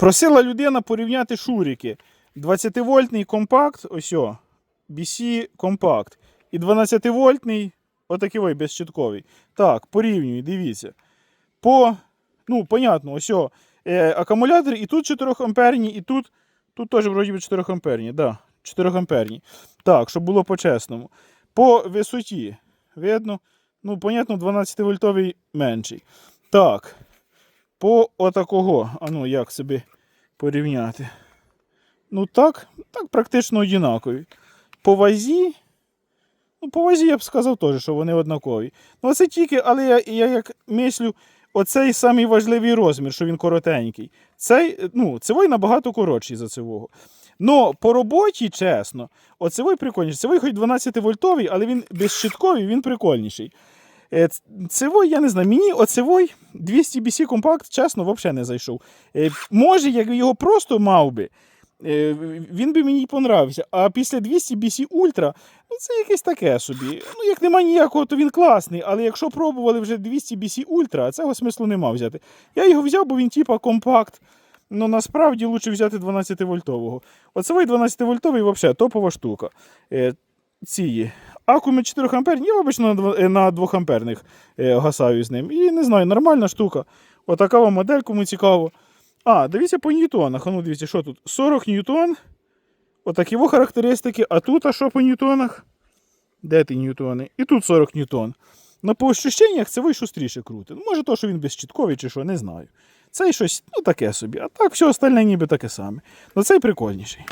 Просила людина порівняти шурики. 20-вольтний компакт, ось о, BC компакт. І 12-вольтний, отакий ой, безщитковий. Так, порівнюй, дивіться. По, ну, понятно, ось о, е, акумулятор і тут 4 амперні, і тут, тут теж вроді 4 амперні. Да, 4 амперні. Так, щоб було по-чесному. По висоті, видно, ну, понятно, 12-вольтовий менший. Так, по отакого, а ну, як собі порівняти. Ну так, так практично однакові. По вазі. Ну, по вазі я б сказав теж, що вони однакові. Ну, це тільки, але я, я як мислю, оцей самий важливий розмір, що він коротенький. Цей, ну, цивой набагато коротший за цивого. Ну, по роботі, чесно, оцевой прикольніший. Цивой хоч 12 вольтовий, але він безщитковий, він прикольніший. Е, Цивой, я не знаю, мені оцевой 200 BC компакт, чесно, взагалі не зайшов. Е, Може, як його просто мав би, е, він би мені понравився. А після 200 BC Ultra, ну це якесь таке собі. Ну, як нема ніякого, то він класний. Але якщо пробували вже 200 BC Ultra, цього смислу нема взяти. Я його взяв, бо він типа компакт. Ну насправді лучше взяти 12-вольтового. Оцевий 12-вольтовий взагалі топова штука. Ці акуми 4 амперні, я обично на, дво- е, на 2 амперних е, гасаю з ним. І не знаю, нормальна штука. Отака вам модель, кому цікаво. А, дивіться по ньютонах. А ну дивіться, що тут? 40 ньютон. Отакі його характеристики. А тут, а що по ньютонах? Де ті ньютони? І тут 40 ньютон. Ну, по ощущеннях це ви шустріше крути. Ну, може, то, що він безчітковий чи що, не знаю. Цей щось, ну таке собі. А так, все остальне ніби таке саме. Ну цей прикольніший.